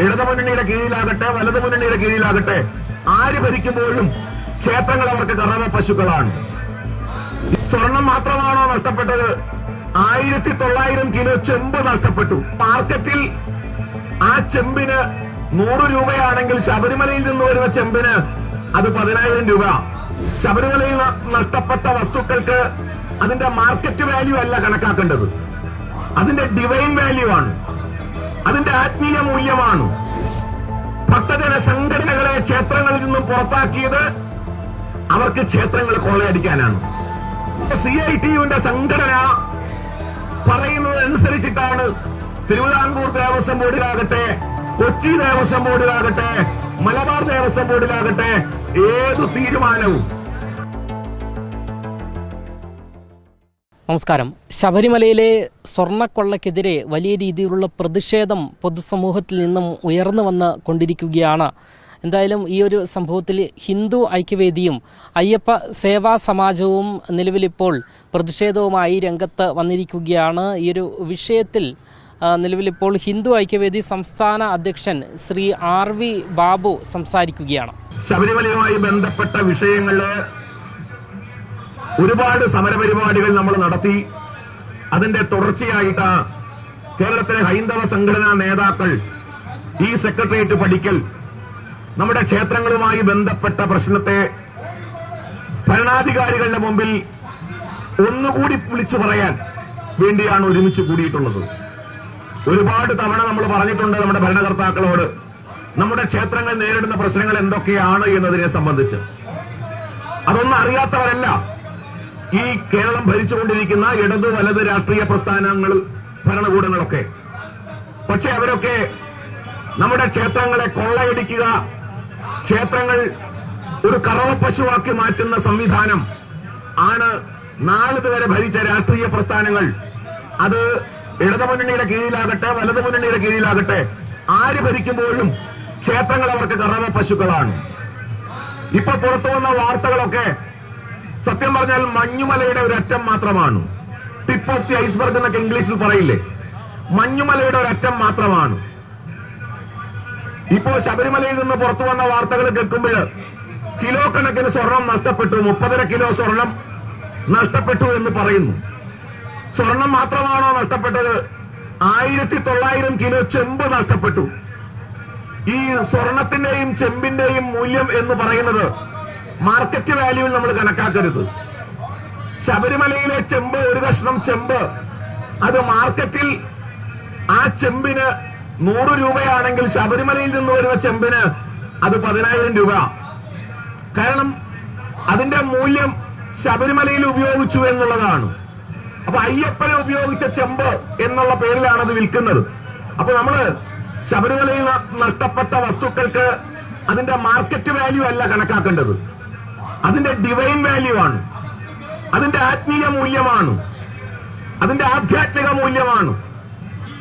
ഇടതുമുന്നണിയുടെ കീഴിലാകട്ടെ വലതുമുന്നണിയുടെ കീഴിലാകട്ടെ ആര് ഭരിക്കുമ്പോഴും ക്ഷേത്രങ്ങൾ അവർക്ക് കറവ പശുക്കളാണ്. സ്വർണം മാത്രമാണോ നഷ്ടപ്പെട്ടത്? ആയിരത്തി തൊള്ളായിരം കിലോ ചെമ്പ് നഷ്ടപ്പെട്ടു. മാർക്കറ്റിൽ ആ ചെമ്പിന് നൂറ് രൂപയാണെങ്കിൽ ശബരിമലയിൽ നിന്ന് വരുന്ന ചെമ്പിന് അത് പതിനായിരം രൂപ. ശബരിമലയിൽ നഷ്ടപ്പെട്ട വസ്തുക്കൾക്ക് അതിന്റെ മാർക്കറ്റ് വാല്യൂ അല്ല കണക്കാക്കേണ്ടത്. അതിന്റെ ഡിവൈൻ വാല്യൂ ആണ്. അതിന്റെ ആത്മീയ മൂല്യമാണ്. ഭക്തജന സംഘടനകളെ ക്ഷേത്രങ്ങളിൽ നിന്നും പുറത്താക്കിയത് അവർക്ക് ക്ഷേത്രങ്ങൾ കൊള്ളയടിക്കാനാണ്. സി ഐ ടിയുവിന്റെ സംഘടന പറയുന്നത് അനുസരിച്ചിട്ടാണ് തിരുവിതാംകൂർ ദേവസ്വം ബോർഡിലാകട്ടെ കൊച്ചി ദേവസ്വം ബോർഡിലാകട്ടെ മലബാർ ദേവസ്വം ബോർഡിലാകട്ടെ ഏതു തീരുമാനവും നമസ്കാരം. ശബരിമലയിലെ സ്വർണക്കൊള്ളക്കെതിരെ വലിയ രീതിയിലുള്ള പ്രതിഷേധം പൊതുസമൂഹത്തിൽ നിന്നും ഉയർന്നു വന്ന് കൊണ്ടിരിക്കുകയാണ്. എന്തായാലും ഈ ഒരു സംഭവത്തിൽ ഹിന്ദു ഐക്യവേദിയും അയ്യപ്പ സേവാ സമാജവും നിലവിലിപ്പോൾ പ്രതിഷേധവുമായി രംഗത്ത് വന്നിരിക്കുകയാണ്. ഈ ഒരു വിഷയത്തിൽ നിലവിലിപ്പോൾ ഹിന്ദു ഐക്യവേദി സംസ്ഥാന അധ്യക്ഷൻ ശ്രീ ആർ വി ബാബു സംസാരിക്കുകയാണ്. ശബരിമലയുമായി ബന്ധപ്പെട്ട വിഷയങ്ങളിൽ ഒരുപാട് സമരപരിപാടികൾ നമ്മൾ നടത്തി. അതിന്റെ തുടർച്ചയായിട്ട് കേരളത്തിലെ ഹൈന്ദവ സംഘടനാ നേതാക്കൾ ഈ സെക്രട്ടേറിയറ്റ് പഠിക്കൽ നമ്മുടെ ക്ഷേത്രങ്ങളുമായി ബന്ധപ്പെട്ട പ്രശ്നത്തെ ഭരണാധികാരികളുടെ മുമ്പിൽ ഒന്നുകൂടി വിളിച്ചു പറയാൻ വേണ്ടിയാണ് ഒരുമിച്ച് കൂടിയിട്ടുള്ളത്. ഒരുപാട് തവണ നമ്മൾ പറഞ്ഞിട്ടുണ്ട് നമ്മുടെ ഭരണകർത്താക്കളോട് നമ്മുടെ ക്ഷേത്രങ്ങൾ നേരിടുന്ന പ്രശ്നങ്ങൾ എന്തൊക്കെയാണ് എന്നതിനെ സംബന്ധിച്ച്. അതൊന്നും അറിയാത്തവരല്ല. ഈ കേരളം ഭരിച്ചുകൊണ്ടിരിക്കുന്ന ഇടതു വലത് രാഷ്ട്രീയ പ്രസ്ഥാനങ്ങൾ ഭരണകൂടങ്ങളൊക്കെ. പക്ഷെ അവരൊക്കെ നമ്മുടെ ക്ഷേത്രങ്ങളെ കൊള്ളയടിക്കുക ക്ഷേത്രങ്ങൾ ഒരു കറവപ്പശുവാക്കി മാറ്റുന്ന സംവിധാനം ആണ് നാളിതുവരെ ഭരിച്ച രാഷ്ട്രീയ പ്രസ്ഥാനങ്ങൾ. അത് ഇടതുമുന്നണിയുടെ കീഴിലാകട്ടെ വലതു മുന്നണിയുടെ കീഴിലാകട്ടെ ആര് ഭരിക്കുമ്പോഴും ക്ഷേത്രങ്ങൾ അവർക്ക് കറവ പശുക്കളാണ് ഇപ്പൊ പുറത്തു വന്ന വാർത്തകളൊക്കെ സത്യം പറഞ്ഞാൽ മഞ്ഞുമലയുടെ ഒരു അറ്റം മാത്രമാണ്. ടിപ്പ് ഓഫ് ദി ഐസ്ബർഗ് എന്നൊക്കെ ഇംഗ്ലീഷിൽ പറയില്ലേ? മഞ്ഞുമലയുടെ ഒരു അറ്റം മാത്രമാണ്. ഇപ്പോ ശബരിമലയിൽ നിന്ന് പുറത്തു വന്ന വാർത്തകൾ കേൾക്കുമ്പോൾ കിലോ കണക്കിന് സ്വർണം നഷ്ടപ്പെട്ടു. മുപ്പതര കിലോ സ്വർണം നഷ്ടപ്പെട്ടു എന്ന് പറയുന്നു. സ്വർണം മാത്രമാണോ നഷ്ടപ്പെട്ടത്? ആയിരത്തി തൊള്ളായിരം കിലോ ചെമ്പ് നഷ്ടപ്പെട്ടു. ഈ സ്വർണത്തിന്റെയും ചെമ്പിന്റെയും മൂല്യം എന്ന് പറയുന്നത് മാർക്കറ്റ് വാല്യൂവിൽ നമ്മൾ കണക്കാക്കരുത്. ശബരിമലയിലെ ചെമ്പ് ഒരു കഷ്ണം ചെമ്പ്. അത് മാർക്കറ്റിൽ ആ ചെമ്പിന് നൂറ് രൂപയാണെങ്കിൽ ശബരിമലയിൽ നിന്ന് വരുന്ന ചെമ്പിന് അത് പതിനായിരം രൂപ. കാരണം അതിന്റെ മൂല്യം ശബരിമലയിൽ ഉപയോഗിച്ചു എന്നുള്ളതാണ്. അപ്പൊ അയ്യപ്പനെ ഉപയോഗിച്ച ചെമ്പ് എന്നുള്ള പേരിലാണ് അത് വിൽക്കുന്നത്. അപ്പൊ നമ്മൾ ശബരിമലയിൽ നഷ്ടപ്പെട്ട വസ്തുക്കൾക്ക് അതിന്റെ മാർക്കറ്റ് വാല്യൂ അല്ല കണക്കാക്കേണ്ടത്. അതിന്റെ ഡിവൈൻ വാല്യൂ ആണ്. അതിന്റെ ആത്മീയ മൂല്യമാണ്. അതിന്റെ ആധ്യാത്മിക മൂല്യമാണ്.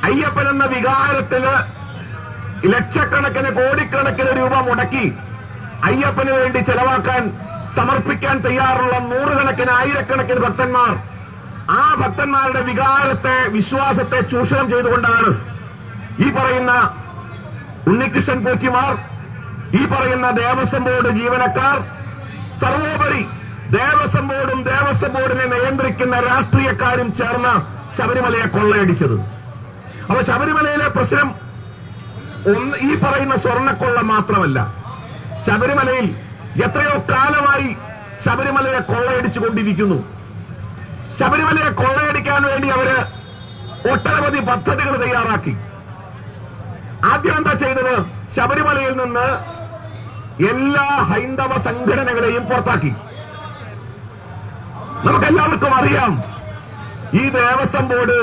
അയ്യപ്പൻ എന്ന വികാരത്തിന് ലക്ഷക്കണക്കിന് കോടിക്കണക്കിന് രൂപ മുടക്കി അയ്യപ്പന് വേണ്ടി ചെലവാക്കാൻ സമർപ്പിക്കാൻ തയ്യാറുള്ള നൂറുകണക്കിന് ആയിരക്കണക്കിന് ഭക്തന്മാർ ആ ഭക്തന്മാരുടെ വികാരത്തെ വിശ്വാസത്തെ ചൂഷണം ചെയ്തുകൊണ്ടാണ് ഈ പറയുന്ന ഉണ്ണികൃഷ്ണൻ പോറ്റിമാർ ഈ പറയുന്ന ദേവസ്വം ബോർഡ് ജീവനക്കാർ സർവോപരി ദേവസ്വം ബോർഡും ദേവസ്വം ബോർഡിനെ നിയന്ത്രിക്കുന്ന രാഷ്ട്രീയക്കാരും ചേർന്ന ശബരിമലയെ കൊള്ളയടിച്ചത്. അപ്പൊ ശബരിമലയിലെ പ്രശ്നം ഒന്ന് ഈ പറയുന്ന സ്വർണക്കൊള്ള മാത്രമല്ല. ശബരിമലയിൽ എത്രയോ കാലമായി ശബരിമലയെ കൊള്ളയടിച്ചു കൊണ്ടിരിക്കുന്നു ശബരിമലയെ കൊള്ളയടിക്കാൻ വേണ്ടി അവർ ഒട്ടനവധി പദ്ധതികൾ തയ്യാറാക്കി. ആദ്യം എന്താ ചെയ്തത്? ശബരിമലയിൽ നിന്ന് എല്ലാ ഹൈന്ദവ സംഘടനകളെയും പുറത്താക്കി. നമുക്കെല്ലാവർക്കും അറിയാം ഈ ദേവസ്വം ബോർഡ്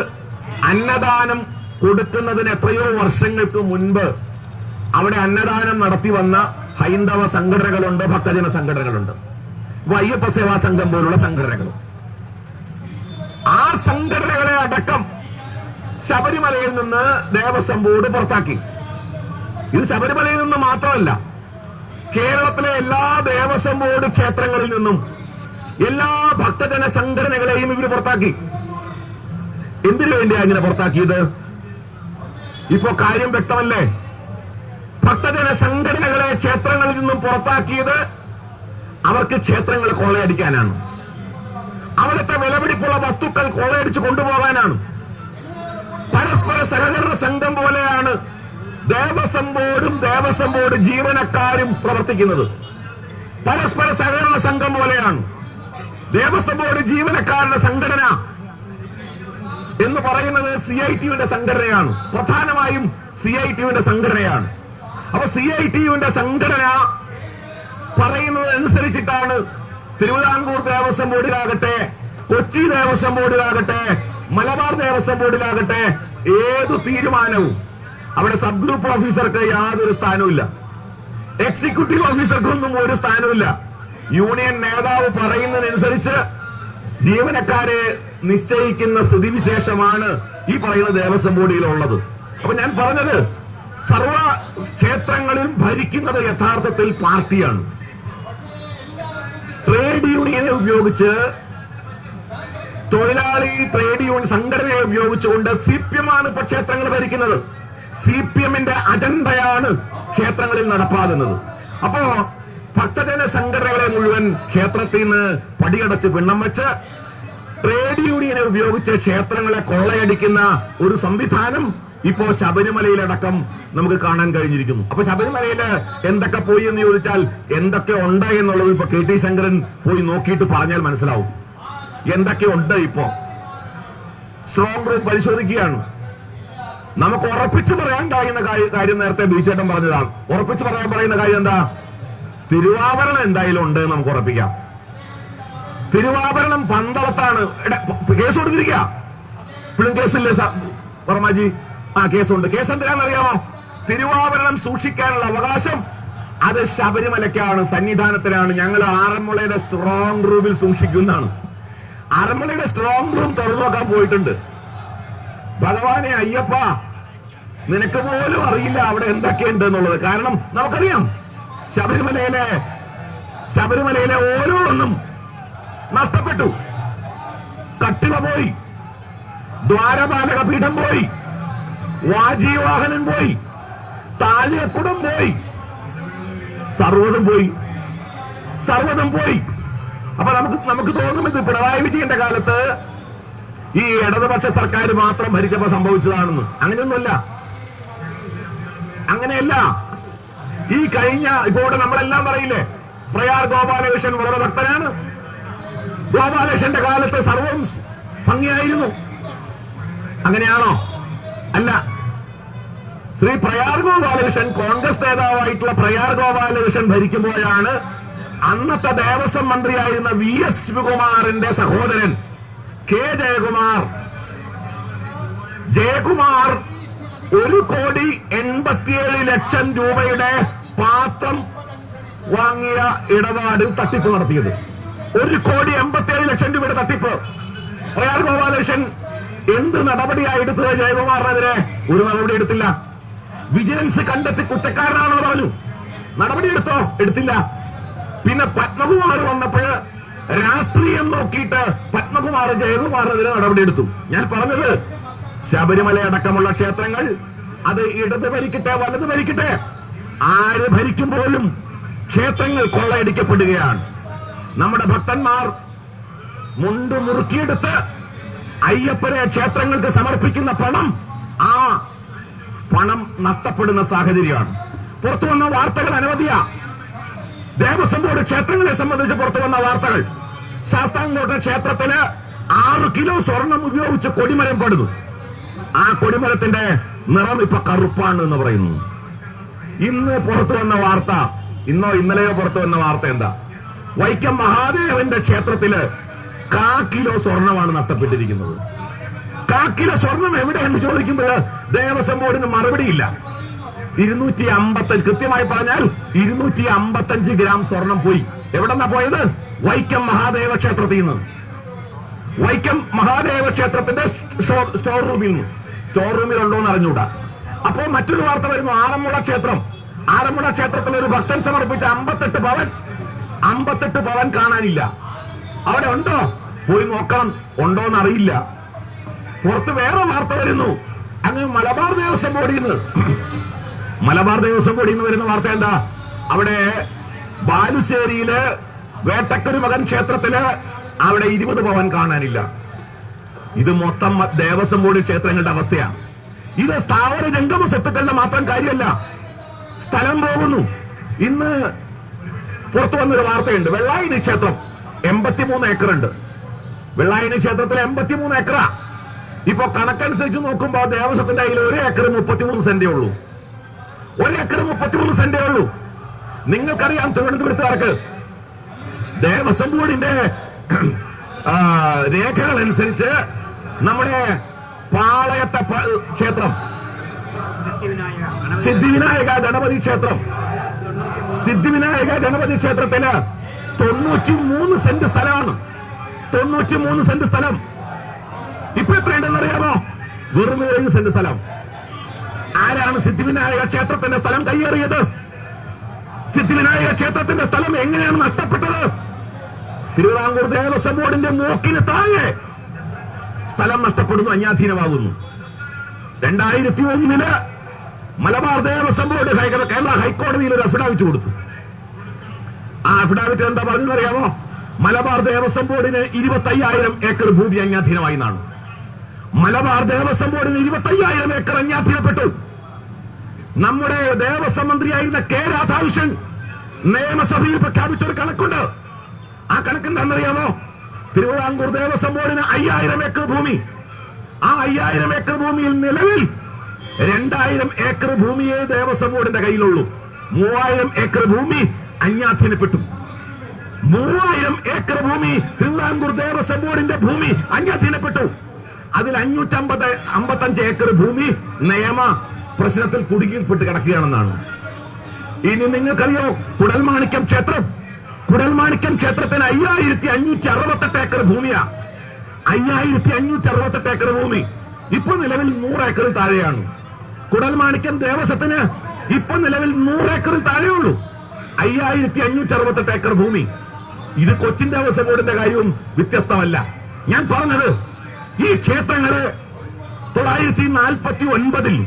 അന്നദാനം കൊടുക്കുന്നതിന് എത്രയോ വർഷങ്ങൾക്ക് മുൻപ് അവിടെ അന്നദാനം നടത്തി വന്ന ഹൈന്ദവ സംഘടനകളുണ്ട് ഭക്തജന സംഘടനകളുണ്ട്. അയ്യപ്പ സേവാ സംഘം പോലുള്ള സംഘടനകളും. ആ സംഘടനകളെ അടക്കം ശബരിമലയിൽ നിന്ന് ദേവസ്വം ബോർഡ് പുറത്താക്കി. ഇത് ശബരിമലയിൽ നിന്ന് മാത്രമല്ല കേരളത്തിലെ എല്ലാ ദേവസ്വം ബോർഡ് ക്ഷേത്രങ്ങളിൽ നിന്നും എല്ലാ ഭക്തജന സംഘടനകളെയും ഇവർ പുറത്താക്കി. എന്തിനു വേണ്ടിയാ ഇങ്ങനെ പുറത്താക്കിയത്? ഇപ്പോ കാര്യം വ്യക്തമല്ലേ? ഭക്തജന സംഘടനകളെ ക്ഷേത്രങ്ങളിൽ നിന്നും പുറത്താക്കിയത് അവർക്ക് ക്ഷേത്രങ്ങൾ കൊള്ളയടിക്കാനാണ്. അവിടുത്തെ വിലപിടിപ്പുള്ള വസ്തുക്കൾ കൊള്ളയടിച്ച് കൊണ്ടുപോകാനാണ്. പരസ്പര സഹകരണ സംഘം പോലെയാണ് ദേവസ്വം ബോർഡും ദേവസ്വം ബോർഡ് ജീവനക്കാരും പ്രവർത്തിക്കുന്നത്. പരസ്പര സഹകരണ സംഘം പോലെയാണ്. ദേവസ്വം ബോർഡ് ജീവനക്കാരുടെ സംഘടന എന്ന് പറയുന്നത് സി ഐ ടിയുടെ സംഘടനയാണ്. പ്രധാനമായും സി ഐ ടിയുടെ സംഘടനയാണ്. അപ്പൊ സി ഐ ടിയുടെ സംഘടന പറയുന്നത് അനുസരിച്ചിട്ടാണ് തിരുവിതാംകൂർ ദേവസ്വം ബോർഡിലാകട്ടെ കൊച്ചി ദേവസ്വം ബോർഡിലാകട്ടെ മലബാർ ദേവസ്വം ബോർഡിലാകട്ടെ ഏതു തീരുമാനവും അവിടെ സബ് ഗ്രൂപ്പ് ഓഫീസർക്ക് യാതൊരു സ്ഥാനവുമില്ല എക്സിക്യൂട്ടീവ് ഓഫീസർക്കൊന്നും ഒരു സ്ഥാനവുമില്ല യൂണിയൻ നേതാവ് പറയുന്നതിനനുസരിച്ച് ജീവനക്കാരെ നിശ്ചയിക്കുന്ന സ്ഥിതിവിശേഷമാണ് ഈ പറയുന്ന ദേവസ്വം ബോർഡിലുള്ളത്. അപ്പൊ ഞാൻ പറഞ്ഞത് സർവ ക്ഷേത്രങ്ങളിലും ഭരിക്കുന്നത് യഥാർത്ഥത്തിൽ പാർട്ടിയാണ്. ട്രേഡ് യൂണിയനെ ഉപയോഗിച്ച് തൊഴിലാളി ട്രേഡ് യൂണിയൻ സംഘടനയെ ഉപയോഗിച്ചുകൊണ്ട് സി പി എം ആണ് ഇപ്പൊ ക്ഷേത്രങ്ങൾ ഭരിക്കുന്നത്. സി പി എമ്മിന്റെ അജണ്ടയാണ് ക്ഷേത്രങ്ങളിൽ നടപ്പാകുന്നത്. അപ്പോ ഭക്തജന സംഘടനകളെ മുഴുവൻ ക്ഷേത്രത്തിൽ നിന്ന് പടിയടച്ച് പിണ്ണം വെച്ച് ട്രേഡ് യൂണിയനെ ഉപയോഗിച്ച് ക്ഷേത്രങ്ങളെ കൊള്ളയടിക്കുന്ന ഒരു സംവിധാനം ഇപ്പോ ശബരിമലയിലടക്കം നമുക്ക് കാണാൻ കഴിഞ്ഞിരിക്കുന്നു. അപ്പൊ ശബരിമലയിൽ എന്തൊക്കെ പോയി എന്ന് ചോദിച്ചാൽ എന്തൊക്കെ ഉണ്ട് എന്നുള്ളത് ഇപ്പൊ കെ ടി ശങ്കരൻ പോയി നോക്കിയിട്ട് പറഞ്ഞാൽ മനസ്സിലാവും. എന്തൊക്കെ ഉണ്ട് ഇപ്പോ? സ്ട്രോങ് റൂം പരിശോധിക്കുകയാണ്. നമുക്ക് ഉറപ്പിച്ചു പറയാൻ കഴിയുന്ന കാര്യം- നേരത്തെ ബീച്ചേട്ടൻ പറഞ്ഞതാണ്. ഉറപ്പിച്ചു പറയാൻ പറയുന്ന കാര്യം എന്താ? തിരുവാഭരണം എന്തായാലും ഉണ്ട് നമുക്ക് ഉറപ്പിക്കാം. തിരുവാഭരണം പന്തളത്താണ്. കേസ് കൊടുത്തിരിക്ക? ഇപ്പോഴും കേസില്ലേ വർമാജി ആ കേസുണ്ട്. കേസ് എന്തിനാണെന്ന് അറിയാമോ? തിരുവാഭരണം സൂക്ഷിക്കാനുള്ള അവകാശം അത് ശബരിമലയ്ക്കാണ് സന്നിധാനത്തിനാണ്. ഞങ്ങൾ ആറന്മുളയുടെ സ്ട്രോങ് റൂമിൽ സൂക്ഷിക്കുന്നതാണ്. ആറന്മുളയുടെ സ്ട്രോങ് റൂം തുറന്നു നോക്കാൻ പോയിട്ടുണ്ട്. ഭഗവാനെ അയ്യപ്പ നിനക്ക് പോലും അറിയില്ല അവിടെ എന്തൊക്കെയുണ്ട് എന്നുള്ളത്. കാരണം നമുക്കറിയാം ശബരിമലയിലെ ശബരിമലയിലെ ഓരോന്നും നഷ്ടപ്പെട്ടു. കട്ടിവ പോയി ദ്വാരപാലക പീഠം പോയി വാജീവാഹനൻ പോയി താലിയക്കുടം പോയി സർവതും പോയി സർവതും പോയി. അപ്പൊ നമുക്ക് നമുക്ക് തോന്നും ഇത് പിണറായി വിജയന്റെ കാലത്ത് ഈ ഇടതുപക്ഷ സർക്കാർ മാത്രം ഭരിച്ചപ്പോ സംഭവിച്ചതാണെന്ന്. അങ്ങനെയൊന്നുമല്ല. അങ്ങനെയല്ല. ഈ കഴിഞ്ഞ ഇപ്പൊ ഇവിടെ നമ്മളെല്ലാം പറയില്ലേ പ്രയാർ ഗോപാലകൃഷ്ണൻ വളരെ ഭക്തനാണ് ഗോപാലകൃഷ്ണന്റെ കാലത്ത് സർവം ഭംഗിയായിരുന്നു. അങ്ങനെയാണോ? അല്ല. ശ്രീ പ്രയാർ ഗോപാലകൃഷ്ണൻ കോൺഗ്രസ് നേതാവായിട്ടുള്ള പ്രയാർ ഗോപാലകൃഷ്ണൻ ഭരിക്കുമ്പോഴാണ് അന്നത്തെ ദേവസ്വം മന്ത്രിയായിരുന്ന വി എസ് ശിവകുമാറിന്റെ സഹോദരൻ കെ ജയകുമാർ. ജയകുമാർ ഒരു കോടി എൺപത്തിയേഴ് ലക്ഷം രൂപയുടെ പാത്രം വാങ്ങിയ ഇടപാട് തട്ടിപ്പ് നടത്തിയത്. ഒരു കോടി എൺപത്തിയേഴ് ലക്ഷം രൂപയുടെ തട്ടിപ്പ്. പ്രയാർ ഗോപാലകൃഷ്ണൻ എന്ത് നടപടിയായി എടുത്തത് ജയകുമാറിനെതിരെ ഒരു നടപടി എടുത്തില്ല. വിജിലൻസ് കണ്ടെത്തി കുറ്റക്കാരനാണെന്ന് പറഞ്ഞു. നടപടി എടുത്തോ? എടുത്തില്ല. പിന്നെ പത്മകുമാർ വന്നപ്പോഴ് രാഷ്ട്രീയം നോക്കിയിട്ട് പത്മകുമാർ ജയകുമാറിനെതിരെ നടപടിയെടുത്തു. ഞാൻ പറഞ്ഞത് ശബരിമല അടക്കമുള്ള ക്ഷേത്രങ്ങൾ അത് ഇടത് ഭരിക്കട്ടെ വലത് ഭരിക്കട്ടെ. ആര് ഭരിക്കുമ്പോഴും ക്ഷേത്രങ്ങൾ കൊള്ളയടിക്കപ്പെടുകയാണ്. നമ്മുടെ ഭക്തന്മാർ മുണ്ട് മുറുക്കിയെടുത്ത് അയ്യപ്പനെ ക്ഷേത്രങ്ങൾക്ക് സമർപ്പിക്കുന്ന പണം ആ പണം നഷ്ടപ്പെടുന്ന സാഹചര്യമാണ്. പുറത്തു വന്ന വാർത്തകൾ അനവധിയാ. ദേവസ്വം ബോർഡ് ക്ഷേത്രങ്ങളെ സംബന്ധിച്ച് പുറത്തു വന്ന വാർത്തകൾ. ശാസ്താംകോട്ട ക്ഷേത്രത്തിൽ ആറ് കിലോ സ്വർണം ഉപയോഗിച്ച് കൊടിമരം പടുതു ആ കൊടിമരത്തിന്റെ നിറം ഇപ്പൊ കറുപ്പാണ് എന്ന് പറയുന്നു. ഇന്ന് പുറത്തു വന്ന വാർത്ത ഇന്നോ ഇന്നലെയോ പുറത്തു വന്ന വാർത്ത എന്താ? വൈക്കം മഹാദേവന്റെ ക്ഷേത്രത്തിൽ കാ കിലോ സ്വർണമാണ് നഷ്ടപ്പെട്ടിരിക്കുന്നത്. കാ കിലോ സ്വർണം എവിടെ എന്ന് ചോദിക്കുമ്പോൾ ദേവസ്വം ബോർഡിന് മറുപടിയില്ല ഇരുന്നൂറ്റി അമ്പത്തഞ്ച് കൃത്യമായി പറഞ്ഞാൽ ഇരുന്നൂറ്റി അമ്പത്തഞ്ച് ഗ്രാം സ്വർണം പോയി. എവിടെന്നാ പോയത്? വൈക്കം മഹാദേവ ക്ഷേത്രത്തിൽ നിന്ന്. വൈക്കം മഹാദേവ ക്ഷേത്രത്തിന്റെ സ്റ്റോർ റൂമിൽ നിന്ന്. സ്റ്റോർ റൂമിൽ ഉണ്ടോ എന്ന് അറിഞ്ഞൂടാ അപ്പോ മറ്റൊരു വാർത്ത വരുന്നു. ആറന്മുള ക്ഷേത്രം. ആറന്മുള ക്ഷേത്രത്തിൽ ഒരു ഭക്തൻ സമർപ്പിച്ച അമ്പത്തെട്ട് പവൻ. അമ്പത്തെട്ട് പവൻ കാണാനില്ല. അവിടെ ഉണ്ടോ? പോയി നോക്കണം. ഉണ്ടോ എന്ന് അറിയില്ല. പുറത്ത് വേറെ വാർത്ത വരുന്നു. അങ്ങ് മലബാർ ദേവസ്വം ബോർഡിൽ നിന്ന്. മലബാർ ദേവസ്വം ബോർഡിൽ നിന്ന് വരുന്ന വാർത്ത എന്താ? അവിടെ ബാലുശ്ശേരിയിൽ വേട്ടക്കൊരു മകൻ ക്ഷേത്രത്തിൽ അവിടെ ഇരുപത് പവൻ കാണാനില്ല. ഇത് മൊത്തം ദേവസ്വം ബോർഡ് ക്ഷേത്രങ്ങളുടെ അവസ്ഥയാണ് ഇത് സ്ഥാവര ജംഗമ സ്വത്തുക്കളുടെ മാത്രം കാര്യമല്ല. സ്ഥലം പോകുന്നു. ഇന്ന് പുറത്തു വന്നൊരു വാർത്തയുണ്ട്. വെള്ളായണി ക്ഷേത്രം എൺപത്തിമൂന്ന് ഏക്കറുണ്ട്. വെള്ളായണി ക്ഷേത്രത്തിൽ എൺപത്തിമൂന്ന് ഏക്കറാ. ഇപ്പൊ കണക്കനുസരിച്ച് നോക്കുമ്പോ ദേവസ്വത്തിന്റെ കയ്യിൽ ഒരു ഏക്കർ മുപ്പത്തിമൂന്ന് സെന്റേ ഉള്ളൂ. ഒരു ഏക്കർ മുപ്പത്തിമൂന്ന് സെന്റേ ഉള്ളൂ. നിങ്ങൾക്കറിയാം തിരുവനന്തപുരത്തുകാർക്ക് ദേവസ്വം ബോർഡിന്റെ രേഖകൾ അനുസരിച്ച് നമ്മുടെ പാളയത്തെ ക്ഷേത്രം. സിദ്ധിവിനായക ഗണപതി ക്ഷേത്രം. സിദ്ധിവിനായക ഗണപതി ക്ഷേത്രത്തിൽ തൊണ്ണൂറ്റി മൂന്ന് സെന്റ് സ്ഥലമാണ്. തൊണ്ണൂറ്റി മൂന്ന് സെന്റ് സ്ഥലം. ഇപ്പൊ എത്രയുണ്ടെന്ന് അറിയാമോ? വെറും ഏഴ് സെന്റ് സ്ഥലം. ആരാണ് സിദ്ധിവിനായക ക്ഷേത്രത്തിന്റെ സ്ഥലം കയ്യേറിയത്? സിദ്ധിവിനായക ക്ഷേത്രത്തിന്റെ സ്ഥലം എങ്ങനെയാണ് നഷ്ടപ്പെട്ടത്? തിരുവിതാംകൂർ ദേവസ്വം ബോർഡിന്റെ മൂക്കിന് താഴെ സ്ഥലം നഷ്ടപ്പെടുന്നു അന്യാധീനമാകുന്നു. രണ്ടായിരത്തി ഒന്നിൽ മലബാർ ദേവസ്വം ബോർഡ് കേരള ഹൈക്കോടതിയിൽ ഒരു അഫിഡാവിറ്റ് കൊടുത്തു. ആ അഫിഡാവിറ്റ് എന്താ പറഞ്ഞതറിയാമോ മലബാർ ദേവസ്വം ബോർഡിന് ഇരുപത്തയ്യായിരം ഏക്കർ ഭൂമി അന്യാധീനമായി എന്നാണ് മലബാർ ദേവസ്വം ബോർഡിന് ഇരുപത്തയ്യായിരം ഏക്കർ അന്യാധീനപ്പെട്ടു. നമ്മുടെ ദേവസ്വം മന്ത്രിയായിരുന്ന കെ രാധാകൃഷ്ണൻ നിയമസഭയിൽ പ്രഖ്യാപിച്ച ഒരു കണക്കുണ്ട്. ആ കണക്ക് എന്താണെന്നറിയാമോ തിരുവിതാംകൂർ ദേവസ്വം ബോർഡിന് അയ്യായിരം ഏക്കർ ഭൂമി. ആ അയ്യായിരം ഏക്കർ ഭൂമിയിൽ നിലവിൽ രണ്ടായിരം ഏക്കർ ഭൂമിയെ ദേവസ്വം ബോർഡിന്റെ കയ്യിലുള്ളൂ. മൂവായിരം ഏക്കർ ഭൂമി അന്യാധീനപ്പെട്ടു മൂവായിരം ഏക്കർ ഭൂമി തിരുവിതാംകൂർ ദേവസ്വം ബോർഡിന്റെ ഭൂമി അന്യാധീനപ്പെട്ടു. അതിൽ അഞ്ഞൂറ്റമ്പത് അമ്പത്തഞ്ച് ഏക്കർ ഭൂമി നിയമ പ്രശ്നത്തിൽ കുടുങ്ങിൽപ്പെട്ട് കിടക്കുകയാണെന്നാണ്. ഇനി നിങ്ങൾക്കറിയോ കുടൽമാണിക്യം ക്ഷേത്രം? കുടൽമാണിക്യം ക്ഷേത്രത്തിന് അയ്യായിരത്തി അഞ്ഞൂറ്റി അറുപത്തെട്ട് ഏക്കർ ഭൂമിയാ. അയ്യായിരത്തി അഞ്ഞൂറ്റി അറുപത്തെട്ട് ഏക്കർ ഭൂമി. ഇപ്പൊ നിലവിൽ നൂറ് ഏക്കറിൽ താഴെയാണ്. കുടൽമാണിക്യം ദേവസ്വത്തിന് ഇപ്പൊ നിലവിൽ നൂറ് ഏക്കറിൽ താഴെയുള്ളൂ. അയ്യായിരത്തി അഞ്ഞൂറ്റി അറുപത്തെട്ട് ഏക്കർ ഭൂമി. ഇത് കൊച്ചിൻ ദേവസ്വം ബോർഡിന്റെ കാര്യവും വ്യത്യസ്തമല്ല. ഞാൻ പറഞ്ഞത് ഈ ക്ഷേത്രങ്ങൾ തൊള്ളായിരത്തി നാൽപ്പത്തി ഒൻപതിൽ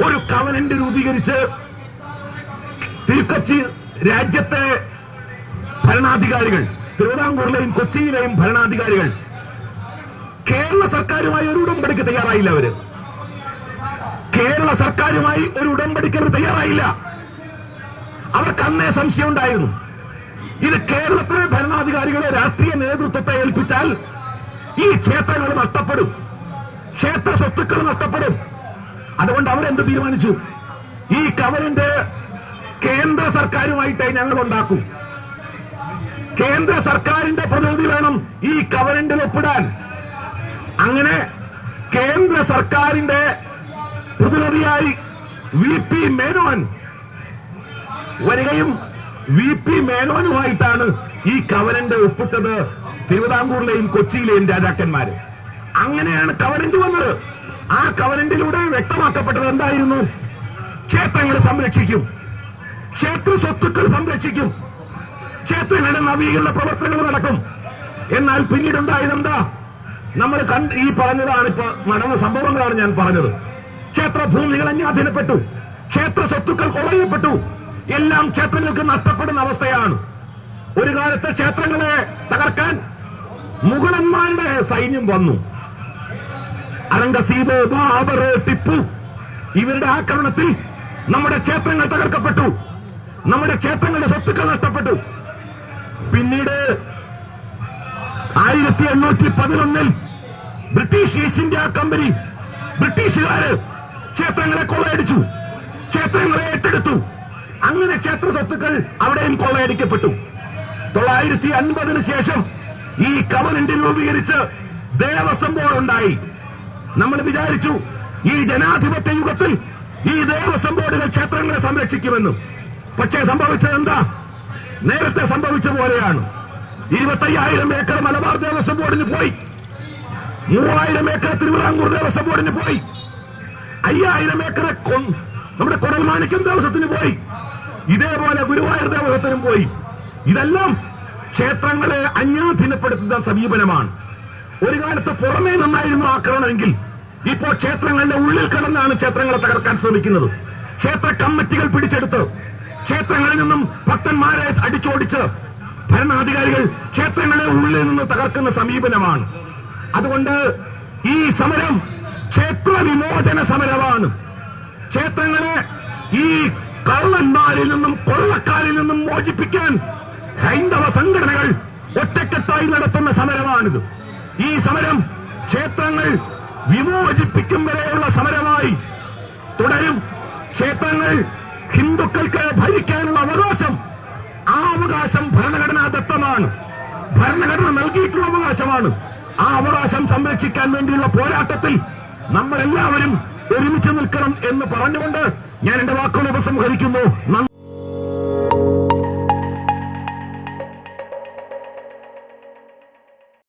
ഒരു കവനന്റ് രൂപീകരിച്ച് തിരുക്കൊച്ചി രാജ്യത്തെ ഭരണാധികാരികൾ തിരുവിതാംകൂറിലെയും കൊച്ചിയിലെയും ഭരണാധികാരികൾ കേരള സർക്കാരുമായി ഒരു ഉടമ്പടിക്ക് തയ്യാറായില്ല അവർ. കേരള സർക്കാരുമായി ഒരു ഉടമ്പടിക്ക് അവർ തയ്യാറായില്ല. അവർക്ക് അന്നേ സംശയം ഉണ്ടായിരുന്നു. ഇത് കേരളത്തിലെ ഭരണാധികാരികളെ രാഷ്ട്രീയ നേതൃത്വത്തെ ഏൽപ്പിച്ചാൽ ഈ ക്ഷേത്രങ്ങൾ നഷ്ടപ്പെടും. ക്ഷേത്ര സ്വത്തുക്കൾ നഷ്ടപ്പെടും. അതുകൊണ്ട് അവരെന്ത് തീരുമാനിച്ചു? ഈ കവറിന്റെ കേന്ദ്ര സർക്കാരുമായിട്ട് ഞങ്ങൾ ഉണ്ടാക്കും. കേന്ദ്ര സർക്കാരിന്റെ പ്രതിനിധി വേണം ഈ കവറിന്റെ ഒപ്പിടാൻ. അങ്ങനെ കേന്ദ്ര സർക്കാരിന്റെ പ്രതിനിധിയായി വി പി മേനോൻ വരികയും വി പി മേനോനുമായിട്ടാണ് ഈ കവരന്റെ ഒപ്പിട്ടത് തിരുവിതാംകൂറിലെയും കൊച്ചിയിലെയും രാജാക്കന്മാര്. അങ്ങനെയാണ് കവനന്റ് വന്നത്. ആ കവനന്റിലൂടെ വ്യക്തമാക്കപ്പെട്ടത് എന്തായിരുന്നു? ക്ഷേത്രങ്ങൾ സംരക്ഷിക്കും. ക്ഷേത്ര സ്വത്തുക്കൾ സംരക്ഷിക്കും. ക്ഷേത്രങ്ങളുടെ നവീകരണ പ്രവർത്തനങ്ങൾ നടക്കും. എന്നാൽ പിന്നീട് ഉണ്ടായത് എന്താ? നമ്മൾ കണ്ട് ഈ പറഞ്ഞതാണ് ഇപ്പൊ നടന്ന സംഭവങ്ങളാണ് ഞാൻ പറഞ്ഞത്. ക്ഷേത്ര ഭൂമികൾ അന്യാധീനപ്പെട്ടു. ക്ഷേത്ര സ്വത്തുക്കൾ കുറയപ്പെട്ടു എല്ലാം ക്ഷേത്രങ്ങൾക്ക് നഷ്ടപ്പെടുന്ന അവസ്ഥയാണ്. ഒരു കാലത്ത് ക്ഷേത്രങ്ങളെ തകർക്കാൻ മുഗളന്മാരുടെ സൈന്യം വന്നു. അറംഗസീബ് ബാബർ ടിപ്പു ഇവരുടെ ആക്രമണത്തിൽ നമ്മുടെ ക്ഷേത്രങ്ങൾ തകർക്കപ്പെട്ടു. നമ്മുടെ ക്ഷേത്രങ്ങളുടെ സ്വത്തുക്കൾ നഷ്ടപ്പെട്ടു. പിന്നീട് ആയിരത്തി എണ്ണൂറ്റി പതിനൊന്നിൽ ബ്രിട്ടീഷ് ഈസ്റ്റ് ഇന്ത്യ കമ്പനി ബ്രിട്ടീഷുകാര് ക്ഷേത്രങ്ങളെ കൊള്ളയടിച്ചു. ക്ഷേത്രങ്ങളെ ഏറ്റെടുത്തു. അങ്ങനെ ക്ഷേത്ര സ്വത്തുക്കൾ അവിടെയും കൊള്ളയടിക്കപ്പെട്ടു. തൊള്ളായിരത്തി അൻപതിന് ശേഷം ഈ കവനന്റ് രൂപീകരിച്ച് ദേവസ്വം ബോർഡ് ഉണ്ടായി നമ്മൾ വിചാരിച്ചു ഈ ജനാധിപത്യ യുഗത്തിൽ ഈ ദേവസ്വം ബോർഡുകൾ ക്ഷേത്രങ്ങളെ സംരക്ഷിക്കുമെന്നും. പക്ഷേ സംഭവിച്ചത് എന്താ? നേരത്തെ സംഭവിച്ച പോലെയാണ്. ഇരുപത്തയ്യായിരം ഏക്കർ മലബാർ ദേവസ്വം ബോർഡിന് പോയി. മൂവായിരം ഏക്കർ തിരുവിതാംകൂർ ദേവസ്വം ബോർഡിന് പോയി. അയ്യായിരം ഏക്കർ നമ്മുടെ കുടൽമാണിക്യം ദേവസ്വത്തിന് പോയി. ഇതേപോലെ ഗുരുവായൂർ ദേവസ്വത്തിനും പോയി. ഇതെല്ലാം ക്ഷേത്രങ്ങളെ അന്യാധീനപ്പെടുത്തുന്ന സമീപനമാണ്. ഒരു കാലത്ത് പുറമേ നിന്നായിരുന്നു ആക്രമണമെങ്കിൽ ഇപ്പോൾ ക്ഷേത്രങ്ങളുടെ ഉള്ളിൽ കടന്നാണ് ക്ഷേത്രങ്ങളെ തകർക്കാൻ ശ്രമിക്കുന്നത്. ക്ഷേത്ര കമ്മിറ്റികൾ പിടിച്ചെടുത്ത് ക്ഷേത്രങ്ങളിൽ നിന്നും ഭക്തന്മാരെ അടിച്ചോടിച്ച് ഭരണാധികാരികൾ ക്ഷേത്രങ്ങളെ ഉള്ളിൽ നിന്ന് തകർക്കുന്ന സമീപനമാണ്. അതുകൊണ്ട് ഈ സമരം ക്ഷേത്ര വിമോചന സമരമാണ്. ക്ഷേത്രങ്ങളെ ഈ കള്ളന്മാരിൽ നിന്നും കൊള്ളക്കാരിൽ നിന്നും മോചിപ്പിക്കാൻ ഹൈന്ദവ സംഘടനകൾ ഒറ്റക്കെട്ടായി നടത്തുന്ന സമരമാണിത്. ഈ സമരം ക്ഷേത്രങ്ങൾ വിമോചിപ്പിക്കും വരെയുള്ള സമരമായി തുടരും. ക്ഷേത്രങ്ങൾ ഹിന്ദുക്കൾക്ക് ഭരിക്കാനുള്ള അവകാശം ആ അവകാശം ഭരണഘടനാ ദത്തമാണ്. ഭരണഘടന നൽകിയിട്ടുള്ള അവകാശമാണ്. ആ അവകാശം സംരക്ഷിക്കാൻ വേണ്ടിയുള്ള പോരാട്ടത്തിൽ നമ്മളെല്ലാവരും ഒരുമിച്ച് നിൽക്കണം എന്ന് പറഞ്ഞുകൊണ്ട് ഞാൻ എന്റെ വാക്കുകൾ ഉപസംഹരിക്കുന്നു.